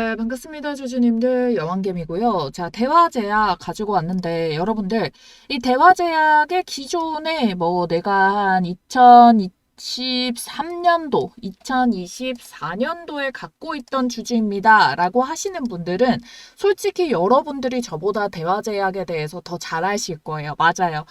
네, 반갑습니다. 주주님들. 여왕개미고요. 자, 대화제약 가지고 왔는데, 여러분들, 이 대화제약의 기존에 뭐 내가 한 2023년도, 2024년도에 갖고 있던 주주입니다. 라고 하시는 분들은 솔직히 여러분들이 저보다 대화제약에 대해서 더 잘 아실 거예요. 맞아요.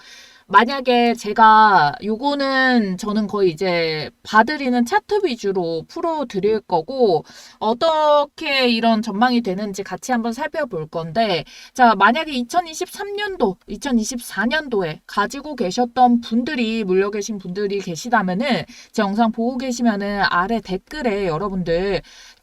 만약에 제가 요거는 저는 거의 이제 봐드리는 차트 위주로 풀어 드릴 거고 어떻게 이런 전망이 되는지 같이 한번 살펴볼 건데 자 만약에 2023년도 2024년도에 가지고 계셨던 분들이 물려 계신 분들이 계시다면은 제 영상 보고 계시면은 아래 댓글에 여러분들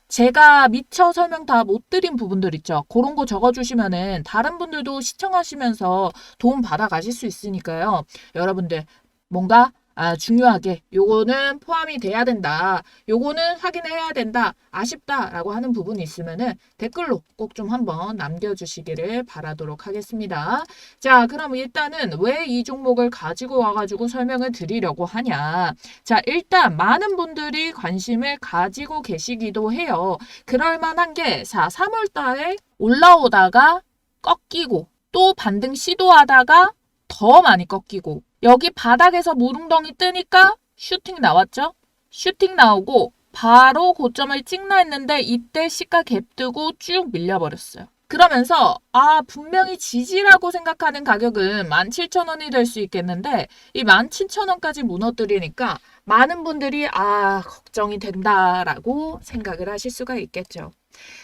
제가 미처 설명 다 못 드린 부분들 있죠. 그런 거 적어주시면은 다른 분들도 시청하시면서 도움 받아 가실 수 있으니까요. 여러분들 뭔가 아, 중요하게 요거는 포함이 돼야 된다. 요거는 확인을 해야 된다. 아쉽다라고 하는 부분이 있으면은 댓글로 꼭 좀 한번 남겨 주시기를 바라도록 하겠습니다. 자, 그럼 일단은 왜 이 종목을 가지고 와 가지고 설명을 드리려고 하냐. 자, 일단 많은 분들이 관심을 가지고 계시기도 해요. 그럴 만한 게, 자, 3월 달에 올라오다가 꺾이고, 또 반등 시도하다가 더 많이 꺾이고, 여기 바닥에서 무릉덩이 뜨니까 슈팅 나왔죠? 슈팅 나오고, 바로 고점을 찍나 했는데, 이때 시가 갭 뜨고 쭉 밀려버렸어요. 그러면서 아 분명히 지지라고 생각하는 가격은 17,000원이 될 수 있겠는데 이 17,000원까지 무너뜨리니까 많은 분들이 아 걱정이 된다라고 생각을 하실 수가 있겠죠.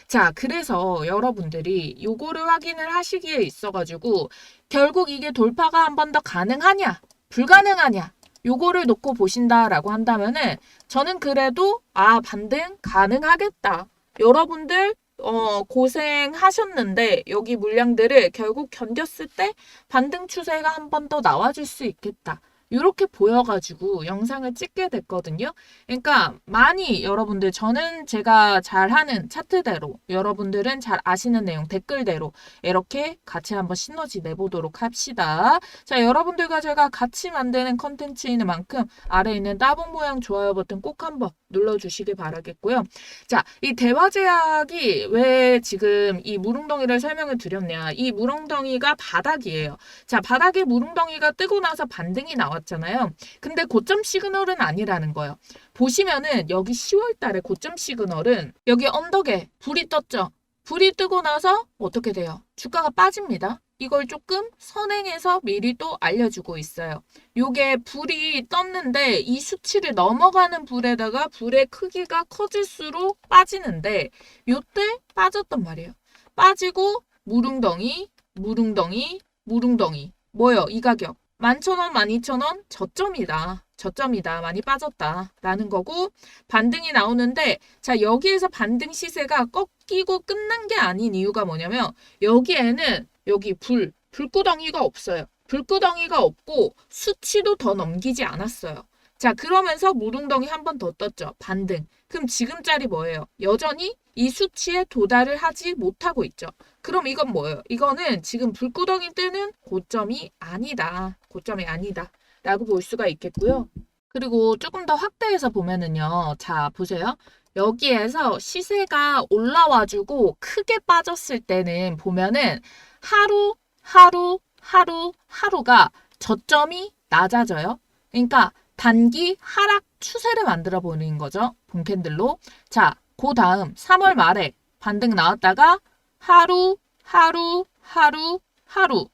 자, 그래서 여러분들이 요거를 확인을 하시기에 있어가지고 결국 이게 돌파가 한 번 더 가능하냐, 불가능하냐, 요거를 놓고 보신다라고 한다면은 저는 그래도 아 반등 가능하겠다. 여러분들 어, 고생하셨는데 여기 물량들을 결국 견뎠을 때 반등 추세가 한 번 더 나와줄 수 있겠다. 이렇게 보여가지고 영상을 찍게 됐거든요. 그러니까 많이 여러분들 저는 제가 잘하는 차트대로 여러분들은 잘 아시는 내용 댓글대로 이렇게 같이 한번 시너지 내보도록 합시다. 자 여러분들과 제가 같이 만드는 컨텐츠인 만큼 아래 있는 따봉 모양 좋아요 버튼 꼭 한번 눌러주시길 바라겠고요. 자, 이 대화제약이 왜 지금 이 무릉덩이를 설명을 드렸냐. 이 무릉덩이가 바닥이에요. 자, 바닥에 무릉덩이가 뜨고 나서 반등이 나왔 잖아요. 근데 고점 시그널은 아니라는 거예요. 보시면은 여기 10월 달에 고점 시그널은 여기 언덕에 불이 떴죠. 불이 뜨고 나서 어떻게 돼요? 주가가 빠집니다. 이걸 조금 선행해서 미리 또 알려주고 있어요. 요게 불이 떴는데 이 수치를 넘어가는 불에다가 불의 크기가 커질수록 빠지는데 요때 빠졌단 말이에요. 빠지고 무릉덩이, 무릉덩이, 무릉덩이. 뭐요? 이 가격. 11,000원, 12,000원 저점이다. 저점이다. 많이 빠졌다. 라는 거고 반등이 나오는데 자 여기에서 반등 시세가 꺾이고 끝난 게 아닌 이유가 뭐냐면 여기에는 여기 불, 불구덩이가 없어요. 불구덩이가 없고 수치도 더 넘기지 않았어요. 자, 그러면서 무릉덩이 한 번 더 떴죠. 반등. 그럼 지금 짜리 뭐예요? 여전히 이 수치에 도달을 하지 못하고 있죠. 그럼 이건 뭐예요? 이거는 지금 불구덩이 뜨는 고점이 아니다. 고점이 아니다. 라고 볼 수가 있겠고요. 그리고 조금 더 확대해서 보면은요. 자, 보세요. 여기에서 시세가 올라와주고 크게 빠졌을 때는 보면은 하루, 하루, 하루, 하루가 저점이 낮아져요. 그러니까 단기 하락 추세를 만들어 보는 거죠. 봄캔들로. 자, 그 다음 3월 말에 반등 나왔다가 하루, 하루, 하루, 하루.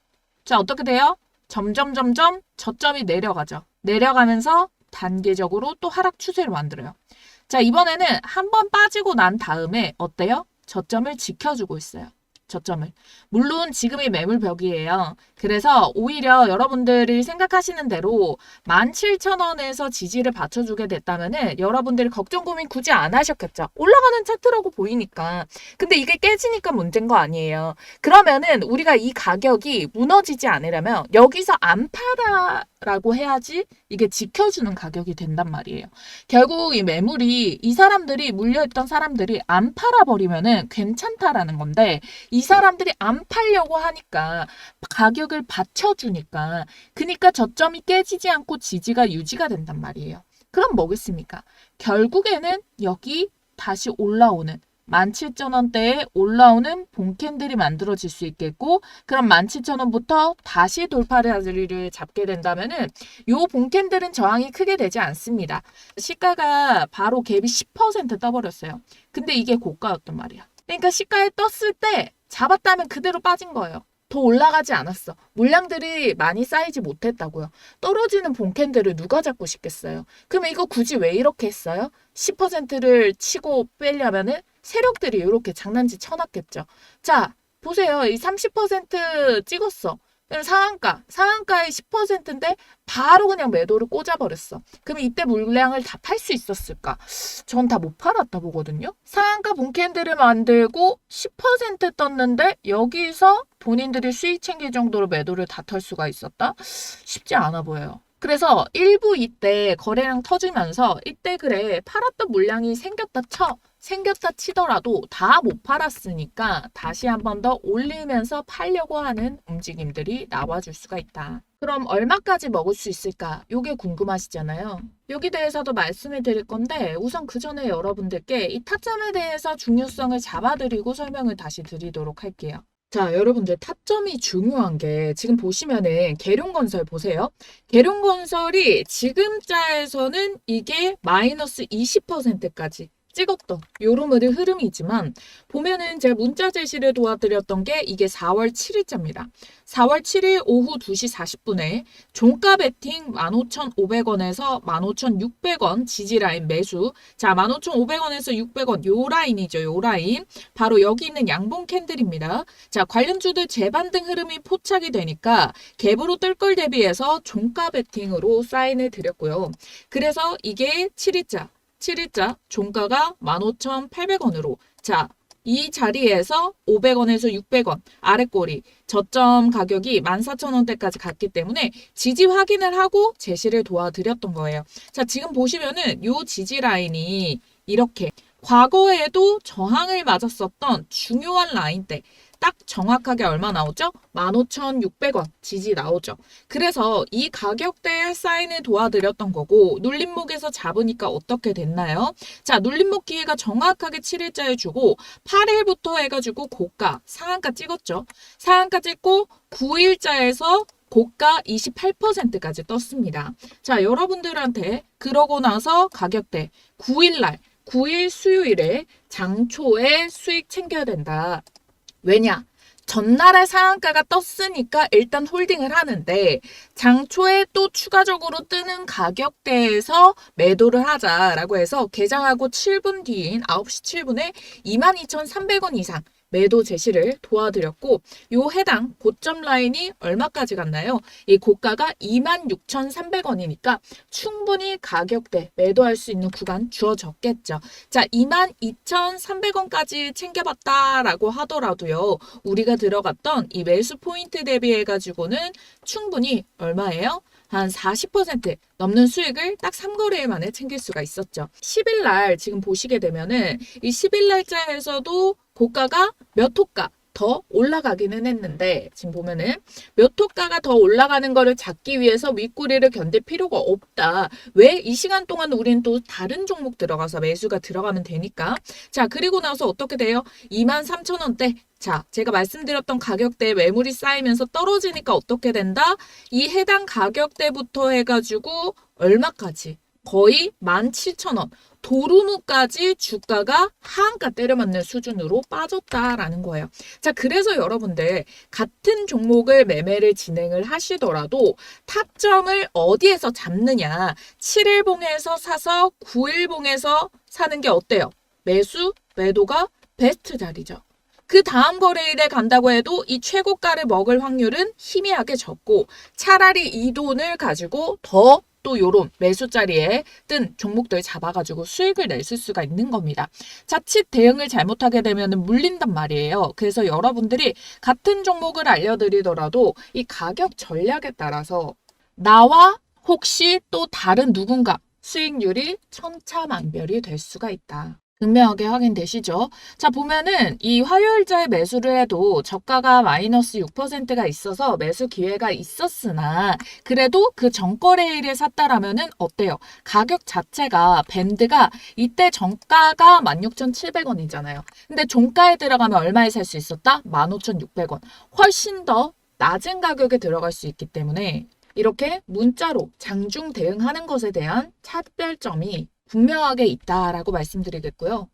자, 어떻게 돼요? 점점, 점점 저점이 내려가죠. 내려가면서 단계적으로 또 하락 추세를 만들어요. 자, 이번에는 한 번 빠지고 난 다음에 어때요? 저점을 지켜주고 있어요. 저점을. 물론 지금이 매물벽이에요. 그래서 오히려 여러분들이 생각하시는 대로 17,000원에서 지지를 받쳐주게 됐다면은 여러분들이 걱정 고민 굳이 안 하셨겠죠. 올라가는 차트라고 보이니까. 근데 이게 깨지니까 문제인 거 아니에요. 그러면은 우리가 이 가격이 무너지지 않으려면 여기서 안 팔아라고 해야지 이게 지켜주는 가격이 된단 말이에요. 결국 이 매물이 이 사람들이 물려있던 사람들이 안 팔아버리면은 괜찮다라는 건데 이 사람들이 안 팔려고 하니까 가격 을 받쳐주니까 그니까 저점이 깨지지 않고 지지가 유지가 된단 말이에요. 그럼 뭐겠습니까? 결국에는 여기 다시 올라오는 17,000원대에 올라오는 본캔들이 만들어질 수 있겠고 그럼 17,000원부터 다시 돌파자리를 잡게 된다면 은 요 본캔들은 저항이 크게 되지 않습니다. 시가가 바로 갭이 10% 떠버렸어요. 근데 이게 고가였단 말이야. 그러니까 시가에 떴을 때 잡았다면 그대로 빠진 거예요. 더 올라가지 않았어. 물량들이 많이 쌓이지 못했다고요. 떨어지는 본캔들을 누가 잡고 싶겠어요? 그러면 이거 굳이 왜 이렇게 했어요? 10%를 치고 빼려면은 세력들이 이렇게 장난치 쳐놨겠죠. 자, 보세요. 이 30% 찍었어. 상한가, 상한가의 10%인데 바로 그냥 매도를 꽂아버렸어. 그럼 이때 물량을 다 팔 수 있었을까? 전 다 못 팔았다 보거든요. 상한가 본캔들을 만들고 10% 떴는데 여기서 본인들이 수익 챙길 정도로 매도를 다 털 수가 있었다? 쉽지 않아 보여요. 그래서 일부 이때 거래량 터지면서 이때 그래 팔았던 물량이 생겼다 쳐 생겼다 치더라도 다 못 팔았으니까 다시 한 번 더 올리면서 팔려고 하는 움직임들이 나와줄 수가 있다. 그럼 얼마까지 먹을 수 있을까? 요게 궁금하시잖아요. 여기 대해서도 말씀을 드릴 건데 우선 그 전에 여러분들께 이 타점에 대해서 중요성을 잡아드리고 설명을 다시 드리도록 할게요. 자, 여러분들 타점이 중요한 게 지금 보시면은 계룡건설 보세요. 계룡건설이 지금 자에서는 이게 마이너스 20%까지 찍었던 요런 흐름이지만 보면은 제가 문자 제시를 도와드렸던 게 이게 4월 7일자입니다. 4월 7일 오후 2시 40분에 종가 베팅 15,500원에서 15,600원 지지라인 매수. 자, 15,500원에서 600원 요 라인이죠. 요 라인. 바로 여기 있는 양봉 캔들입니다. 자, 관련주들 재반등 흐름이 포착이 되니까 갭으로 뜰 걸 대비해서 종가 베팅으로 사인을 드렸고요. 그래서 이게 7일자 7일자 종가가 15,800원으로 자, 이 자리에서 500원에서 600원 아래 꼬리 저점 가격이 14,000원대까지 갔기 때문에 지지 확인을 하고 제시를 도와드렸던 거예요. 자, 지금 보시면은 요 지지 라인이 이렇게 과거에도 저항을 맞았었던 중요한 라인대 딱 정확하게 얼마 나오죠? 15,600원 지지 나오죠. 그래서 이 가격대에 사인을 도와드렸던 거고 눌림목에서 잡으니까 어떻게 됐나요? 자, 눌림목 기회가 정확하게 7일자에 주고 8일부터 해가지고 고가 상한가 찍었죠. 상한가 찍고 9일자에서 고가 28%까지 떴습니다. 자, 여러분들한테 그러고 나서 가격대 9일날 9일 수요일에 장초에 수익 챙겨야 된다. 왜냐? 전날에 상한가가 떴으니까 일단 홀딩을 하는데 장초에 또 추가적으로 뜨는 가격대에서 매도를 하자라고 해서 개장하고 7분 뒤인 9시 7분에 22,300원 이상 매도 제시를 도와드렸고 요 해당 고점 라인이 얼마까지 갔나요? 이 고가가 26,300원이니까 충분히 가격대 매도할 수 있는 구간 주어졌겠죠. 자, 22,300원까지 챙겨봤다라고 하더라도요. 우리가 들어갔던 이 매수 포인트 대비해 가지고는 충분히 얼마예요? 한 40% 넘는 수익을 딱 3거래일 만에 챙길 수가 있었죠. 10일 날 지금 보시게 되면은 이 10일 날짜에서도 고가가 몇 호가 더 올라가기는 했는데 지금 보면은 몇 호가가 더 올라가는 거를 잡기 위해서 윗꼬리를 견딜 필요가 없다. 왜 이 시간 동안 우린 또 다른 종목 들어가서 매수가 들어가면 되니까. 자, 그리고 나서 어떻게 돼요? 23,000원대. 자, 제가 말씀드렸던 가격대에 매물이 쌓이면서 떨어지니까 어떻게 된다? 이 해당 가격대부터 해가지고 얼마까지? 거의 17,000원. 도루묵까지 주가가 하한가 때려맞는 수준으로 빠졌다라는 거예요. 자, 그래서 여러분들 같은 종목을 매매를 진행을 하시더라도 타점을 어디에서 잡느냐. 7일봉에서 사서 9일봉에서 사는 게 어때요? 매수, 매도가 베스트 자리죠. 그 다음 거래일에 간다고 해도 이 최고가를 먹을 확률은 희미하게 적고 차라리 이 돈을 가지고 더 또 요런 매수 자리에 뜬 종목들 잡아가지고 수익을 낼 수가 있는 겁니다. 자칫 대응을 잘못하게 되면 물린단 말이에요. 그래서 여러분들이 같은 종목을 알려드리더라도 이 가격 전략에 따라서 나와 혹시 또 다른 누군가 수익률이 천차만별이 될 수가 있다. 극명하게 확인되시죠? 자, 보면은 이 화요일자에 매수를 해도 저가가 마이너스 6%가 있어서 매수 기회가 있었으나 그래도 그 전거래일에 샀다라면은 어때요? 가격 자체가 밴드가 이때 정가가 16,700원이잖아요. 근데 종가에 들어가면 얼마에 살 수 있었다? 15,600원. 훨씬 더 낮은 가격에 들어갈 수 있기 때문에 이렇게 문자로 장중 대응하는 것에 대한 차별점이 분명하게 있다라고 말씀드리겠고요.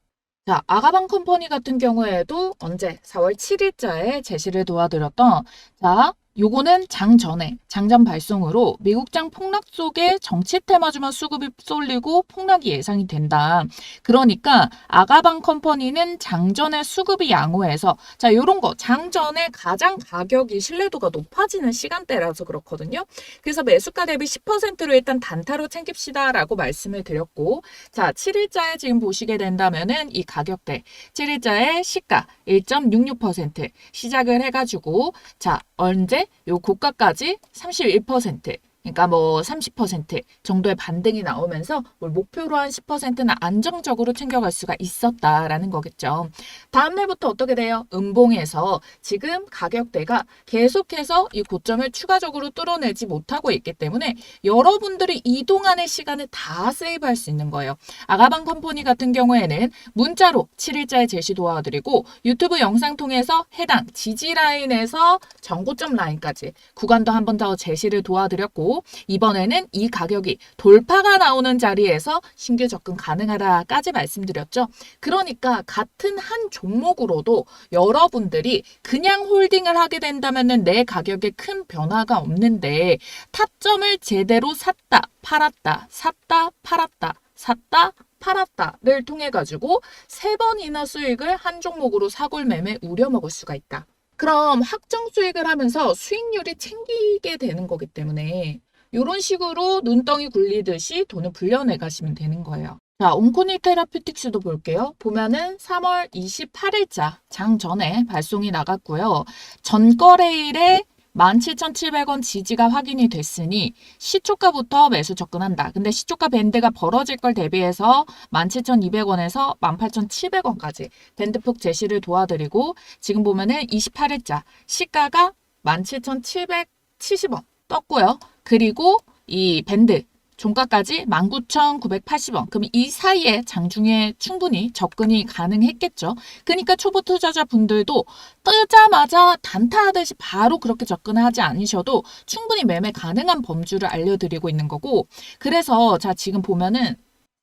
자, 아가방 컴퍼니 같은 경우에도 언제 4월 7일자에 제시를 도와드렸던 자, 요거는 장 전에 장전 발송으로 미국장 폭락 속에 정치 테마주만 수급이 쏠리고 폭락이 예상이 된다. 그러니까 아가방 컴퍼니는 장전에 수급이 양호해서 자 요런 거 장전에 가장 가격이 신뢰도가 높아지는 시간대라서 그렇거든요. 그래서 매수가 대비 10%로 일단 단타로 챙깁시다라고 말씀을 드렸고 자 7일자에 지금 보시게 된다면은 이 가격대 7일자의 시가 1.66% 시작을 해가지고 자 언제 요 고가까지 31% 그러니까 뭐 30% 정도의 반등이 나오면서 뭘 목표로 한 10%는 안정적으로 챙겨갈 수가 있었다라는 거겠죠. 다음 날부터 어떻게 돼요? 음봉에서 지금 가격대가 계속해서 이 고점을 추가적으로 뚫어내지 못하고 있기 때문에 여러분들이 이동하는 시간을 다 세이브할 수 있는 거예요. 아가방 컴퍼니 같은 경우에는 문자로 7일자에 제시 도와드리고 유튜브 영상 통해서 해당 지지 라인에서 정고점 라인까지 구간도 한 번 더 제시를 도와드렸고 이번에는 이 가격이 돌파가 나오는 자리에서 신규 접근 가능하다까지 말씀드렸죠. 그러니까 같은 한 종목으로도 여러분들이 그냥 홀딩을 하게 된다면 내 가격에 큰 변화가 없는데 타점을 제대로 샀다, 팔았다, 샀다, 팔았다, 샀다, 팔았다를 통해 가지고 세 번이나 수익을 한 종목으로 사골 매매 우려 먹을 수가 있다. 그럼 확정 수익을 하면서 수익률이 챙기게 되는 거기 때문에 이런 식으로 눈덩이 굴리듯이 돈을 불려내 가시면 되는 거예요. 자, 온코니 테라피틱스도 볼게요. 보면은 3월 28일자 장 전에 발송이 나갔고요. 전 거래일에 17,700원 지지가 확인이 됐으니 시초가부터 매수 접근한다. 근데 시초가 밴드가 벌어질 걸 대비해서 17,200원에서 18,700원까지 밴드폭 제시를 도와드리고 지금 보면은 28일자 시가가 17,770원 떴고요. 그리고 이 밴드 종가까지 19,980원. 그럼 이 사이에 장중에 충분히 접근이 가능했겠죠. 그러니까 초보 투자자 분들도 뜨자마자 단타하듯이 바로 그렇게 접근하지 않으셔도 충분히 매매 가능한 범주를 알려드리고 있는 거고. 그래서 자 지금 보면은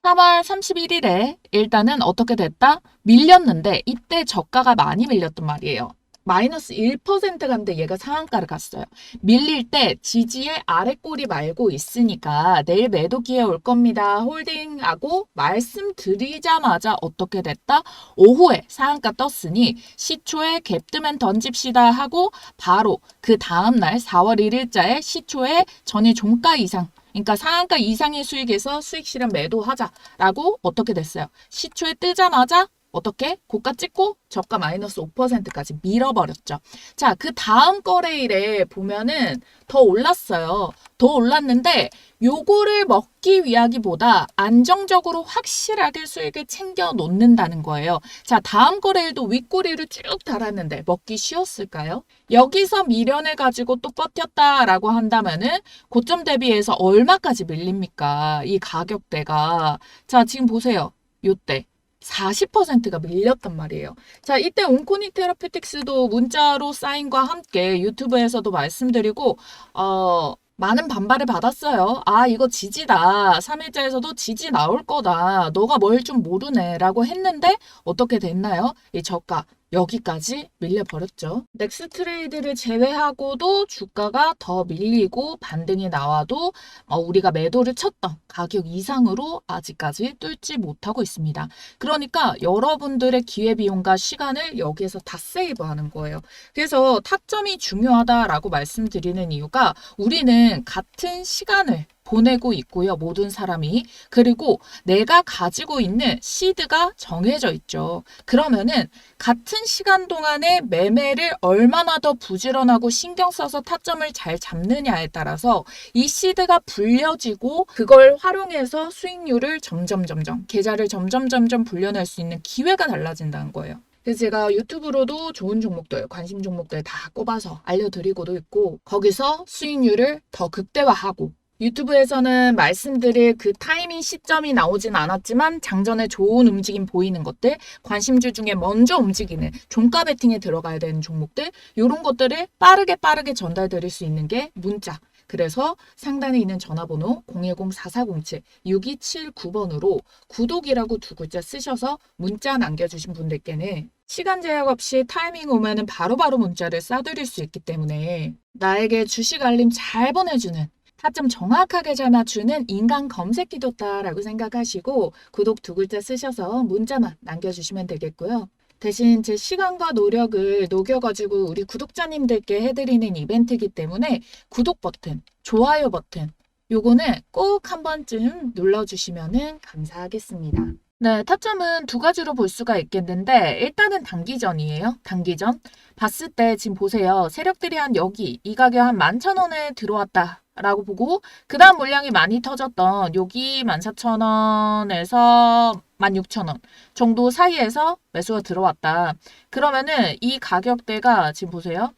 3월 31일에 일단은 어떻게 됐다? 밀렸는데 이때 저가가 많이 밀렸단 말이에요. 마이너스 1% 갔는데 얘가 상한가를 갔어요. 밀릴 때 지지의 아래 꼬리 말고 있으니까 내일 매도 기회 올 겁니다. 홀딩하고 말씀드리자마자 어떻게 됐다? 오후에 상한가 떴으니 시초에 갭 뜨면 던집시다 하고 바로 그 다음날 4월 1일자에 시초에 전일 종가 이상 그러니까 상한가 이상의 수익에서 수익 실현 매도하자라고 어떻게 됐어요? 시초에 뜨자마자 어떻게? 고가 찍고 저가 마이너스 5%까지 밀어버렸죠. 자, 그 다음 거래일에 보면은 더 올랐어요. 더 올랐는데 요거를 먹기 위하기보다 안정적으로 확실하게 수익을 챙겨 놓는다는 거예요. 자, 다음 거래일도 윗꼬리를 쭉 달았는데 먹기 쉬웠을까요? 여기서 미련을 가지고 또 버텼다라고 한다면은 고점 대비해서 얼마까지 밀립니까? 이 가격대가. 자, 지금 보세요. 요때. 40%가 밀렸단 말이에요. 자, 이때 온코니 테라피틱스도 문자로 사인과 함께 유튜브에서도 말씀드리고, 어, 많은 반발을 받았어요. 아, 이거 지지다. 3일자에서도 지지 나올 거다. 너가 뭘 좀 모르네. 라고 했는데, 어떻게 됐나요? 이 저가 여기까지 밀려버렸죠. 넥스 트레이드를 제외하고도 주가가 더 밀리고 반등이 나와도 어, 우리가 매도를 쳤던 가격 이상으로 아직까지 뚫지 못하고 있습니다. 그러니까 여러분들의 기회비용과 시간을 여기에서 다 세이브하는 거예요. 그래서 타점이 중요하다라고 말씀드리는 이유가 우리는 같은 시간을 보내고 있고요. 모든 사람이. 그리고 내가 가지고 있는 시드가 정해져 있죠. 그러면은 같은 시간 동안에 매매를 얼마나 더 부지런하고 신경 써서 타점을 잘 잡느냐에 따라서 이 시드가 불려지고 그걸 활용해서 수익률을 점점 점점 계좌를 점점 점점 불려낼 수 있는 기회가 달라진다는 거예요. 그래서 제가 유튜브로도 좋은 종목들, 관심 종목들 다 꼽아서 알려드리고도 있고 거기서 수익률을 더 극대화하고 유튜브에서는 말씀드릴 그 타이밍 시점이 나오진 않았지만 장전에 좋은 움직임 보이는 것들, 관심주 중에 먼저 움직이는 종가 베팅에 들어가야 되는 종목들, 이런 것들을 빠르게 빠르게 전달드릴 수 있는 게 문자. 그래서 상단에 있는 전화번호 010-4407-6279번으로 구독이라고 두 글자 쓰셔서 문자 남겨주신 분들께는 시간 제약 없이 타이밍 오면은 바로바로 문자를 쏴드릴 수 있기 때문에 나에게 주식 알림 잘 보내주는 타점 정확하게 잘 맞추는 인간 검색 기도다라고 생각하시고 구독 두 글자 쓰셔서 문자만 남겨주시면 되겠고요. 대신 제 시간과 노력을 녹여가지고 우리 구독자님들께 해드리는 이벤트이기 때문에 구독 버튼, 좋아요 버튼, 요거는 꼭 한 번쯤 눌러주시면 감사하겠습니다. 네, 타점은 두 가지로 볼 수가 있겠는데 일단은 단기전이에요. 단기전. 봤을 때 지금 보세요. 세력들이 한 여기 이 가격 한 11,000원에 들어왔다. 라고 보고 그 다음 물량이 많이 터졌던 여기 14,000원에서 16,000원 정도 사이에서 매수가 들어왔다. 그러면은 이 가격대가 지금 보세요.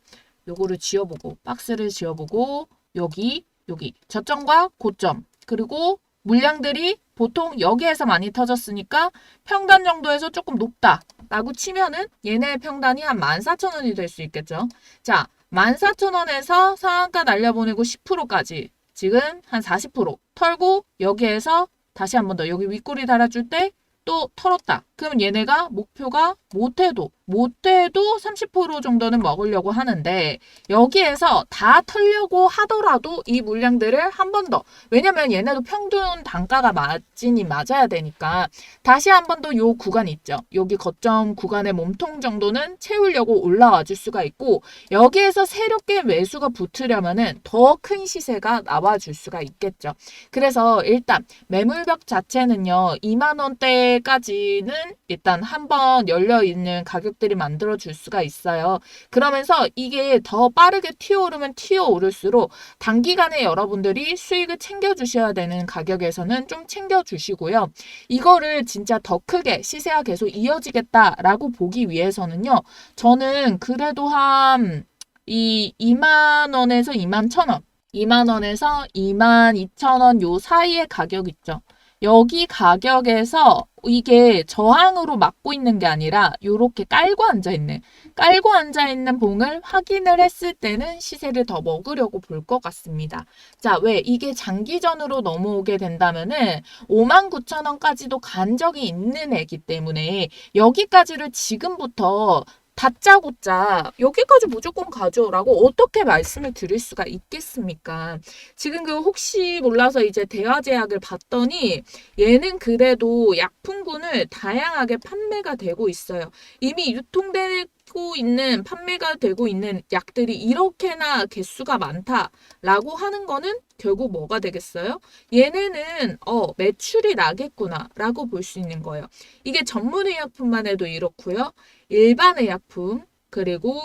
요거를 지어보고 박스를 지어보고 여기 여기 저점과 고점 그리고 물량들이 보통 여기에서 많이 터졌으니까 평단 정도에서 조금 높다라고 치면은 얘네 평단이 한 14,000원이 될 수 있겠죠. 자, 14,000원에서 상한가 날려보내고 10%까지 지금 한 40% 털고 여기에서 다시 한 번 더 여기 윗꼬리 달아줄 때 또 털었다. 그럼 얘네가 목표가 못해도 못해도 30% 정도는 먹으려고 하는데 여기에서 다 털려고 하더라도 이 물량들을 한 번 더 왜냐면 얘네도 평균 단가가 마진이 맞아야 되니까 다시 한 번 더 요 구간 있죠. 여기 거점 구간의 몸통 정도는 채우려고 올라와 줄 수가 있고 여기에서 새롭게 매수가 붙으려면은 더 큰 시세가 나와 줄 수가 있겠죠. 그래서 일단 매물벽 자체는요. 2만 원대까지는 일단 한번 열려 있는 가격 들이 만들어 줄 수가 있어요. 그러면서 이게 더 빠르게 튀어오르면 튀어오를수록 단기간에 여러분들이 수익을 챙겨 주셔야 되는 가격에서는 좀 챙겨 주시고요. 이거를 진짜 더 크게 시세가 계속 이어지겠다라고 보기 위해서는요. 저는 그래도 한 이 2만 원에서 2만 천 원, 2만 원에서 2만 2천 원 요 사이의 가격 있죠. 여기 가격에서 이게 저항으로 막고 있는 게 아니라 요렇게 깔고 앉아 있는 깔고 앉아 있는 봉을 확인을 했을 때는 시세를 더 먹으려고 볼 것 같습니다. 자, 왜 이게 장기전으로 넘어오게 된다면은 5만 9천 원까지도 간 적이 있는 애기 때문에 여기까지를 지금부터 다짜고짜 여기까지 무조건 가져라고 어떻게 말씀을 드릴 수가 있겠습니까? 지금 그 혹시 몰라서 이제 대화제약을 봤더니 얘는 그래도 약품군을 다양하게 판매가 되고 있어요. 이미 유통되고 있는 판매가 되고 있는 약들이 이렇게나 개수가 많다라고 하는 거는 결국 뭐가 되겠어요? 얘네는 어 매출이 나겠구나라고 볼 수 있는 거예요. 이게 전문의약품만 해도 이렇고요. 일반 의 약품, 그리고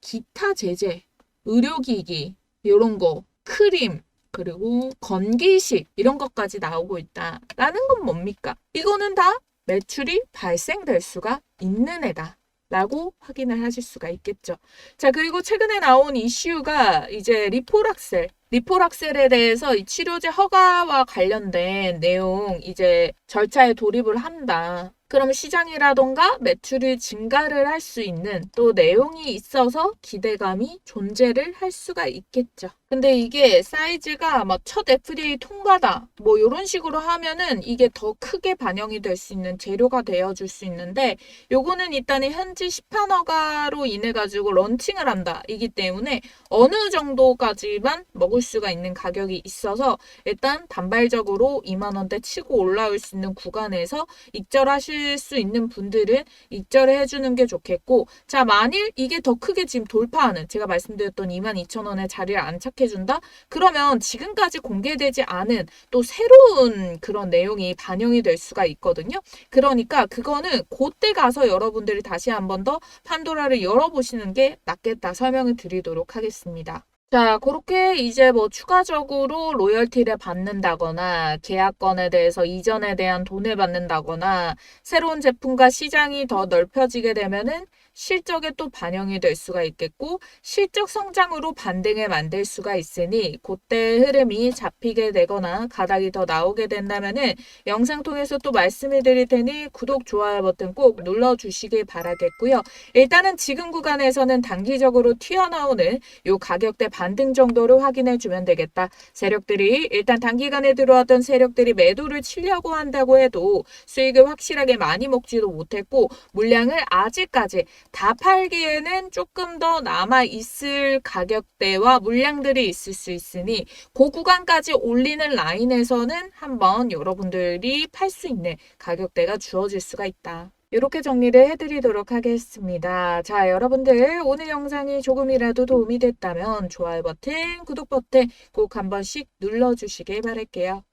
기타 제재, 의료기기, 이런 거, 크림, 그리고 건기식, 이런 것까지 나오고 있다라는 건 뭡니까? 이거는 다 매출이 발생될 수가 있는 애다. 라고 확인을 하실 수가 있겠죠. 자, 그리고 최근에 나온 이슈가 이제 리포락셀, 리포락셀에 대해서 이 치료제 허가와 관련된 내용 이제 절차에 돌입을 한다. 그럼 시장이라던가 매출이 증가를 할 수 있는 또 내용이 있어서 기대감이 존재를 할 수가 있겠죠. 근데 이게 사이즈가 뭐첫 FDA 통과다 뭐 이런 식으로 하면은 이게 더 크게 반영이 될 수 있는 재료가 되어줄 수 있는데 요거는 일단은 현지 시판 허가로 인해 가지고 런칭을 한다 이기 때문에 어느 정도까지만 먹을 수가 있는 가격이 있어서 일단 단발적으로 2만 원대 치고 올라올 수 있는 구간에서 익절하실 수 있는 분들은 익절을 해주는 게 좋겠고 자 만일 이게 더 크게 지금 돌파하는 제가 말씀드렸던 2만 2천 원에 자리를 안착해준다 그러면 지금까지 공개되지 않은 또 새로운 그런 내용이 반영이 될 수가 있거든요 그러니까 그거는 그때 가서 여러분들이 다시 한 번 더 판도라를 열어보시는 게 낫겠다 설명을 드리도록 하겠습니다. 자, 그렇게 이제 뭐 추가적으로 로열티를 받는다거나 계약건에 대해서 이전에 대한 돈을 받는다거나 새로운 제품과 시장이 더 넓혀지게 되면은 실적에 또 반영이 될 수가 있겠고 실적 성장으로 반등을 만들 수가 있으니 그때 흐름이 잡히게 되거나 가닥이 더 나오게 된다면은 영상 통해서 또 말씀을 드릴 테니 구독, 좋아요 버튼 꼭 눌러 주시길 바라겠고요. 일단은 지금 구간에서는 단기적으로 튀어나오는 요 가격대 반등 정도를 확인해 주면 되겠다. 세력들이 일단 단기간에 들어왔던 세력들이 매도를 치려고 한다고 해도 수익을 확실하게 많이 먹지도 못했고 물량을 아직까지 다 팔기에는 조금 더 남아 있을 가격대와 물량들이 있을 수 있으니 그 구간까지 올리는 라인에서는 한번 여러분들이 팔 수 있는 가격대가 주어질 수가 있다. 이렇게 정리를 해드리도록 하겠습니다. 자, 여러분들 오늘 영상이 조금이라도 도움이 됐다면 좋아요 버튼, 구독 버튼 꼭 한 번씩 눌러주시길 바랄게요.